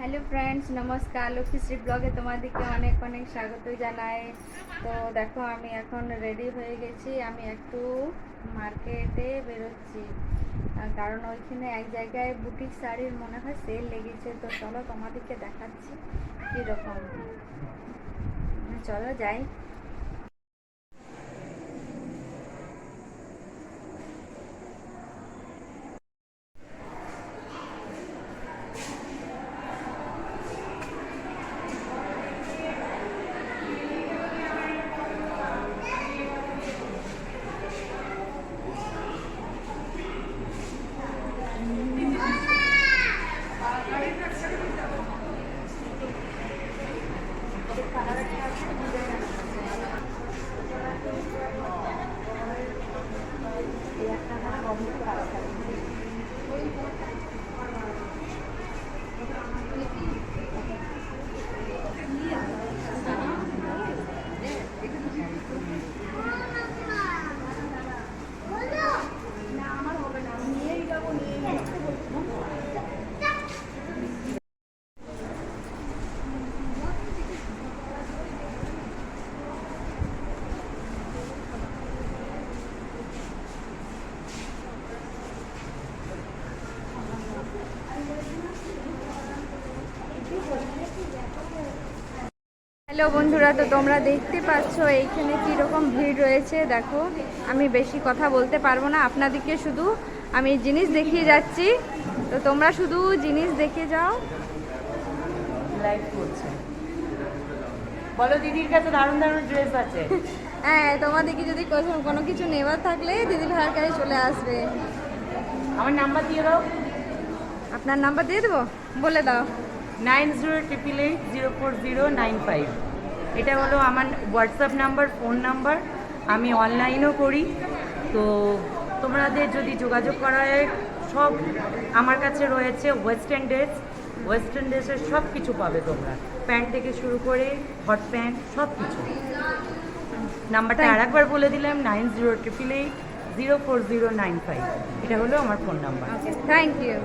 Hello friends নমস্কার। লক্ষ্মীশ্রী ব্লগে তোমাদেরকে অনেক অনেক স্বাগত জানাই। তো দেখো, আমি এখন রেডি হয়ে গেছি। আমি একটু মার্কেটে বেরোচ্ছি। কারণ ওইখানে এক জায়গায় বুটিক শাড়ির মনে হয় সেল লেগেছে। তো চলো তোমাদেরকে দেখাচ্ছি কীরকম। চলো যাই। Thank you. হ্যালো বন্ধুরা তো তোমরা দেখতে পাচ্ছ এইখানে কীরকম ভিড় রয়েছে। দেখো আমি বেশি কথা বলতে পারব না আপনাদেরকে শুধু আমি জিনিস দেখিয়ে যাচ্ছি। তো তোমরা শুধু জিনিস দেখে যাও। লাইভ করছে। বলো দিদির কাছে দারুণ দারুণ ড্রেস আছে। হ্যাঁ তোমাদেরকে যদি কোনো- কিছু নেওয়ার থাকলে দিদি ভাইয়ের কাছে চলে আসবে। আমার নাম্বার দিয়ে দাও। আপনার নাম্বার দিয়ে দেবো? বলে দাও। Nine zero triple eight zero four zero nine five. এটা হলো আমার হোয়াটসঅ্যাপ নাম্বার ফোন নাম্বার আমি অনলাইনও করি। তো তোমাদের যদি যোগাযোগ করা হয় সব আমার কাছে রয়েছে ওয়েস্টার্ন ড্রেস ওয়েস্টার্ন ড্রেসের সব কিছু পাবে তোমরা। প্যান্ট থেকে শুরু করে হট প্যান্ট সব কিছু নাম্বারটা আর একবার বলে দিলাম nine zero triple eight zero four zero nine five এটা হলো আমার ফোন নাম্বার থ্যাংক ইউ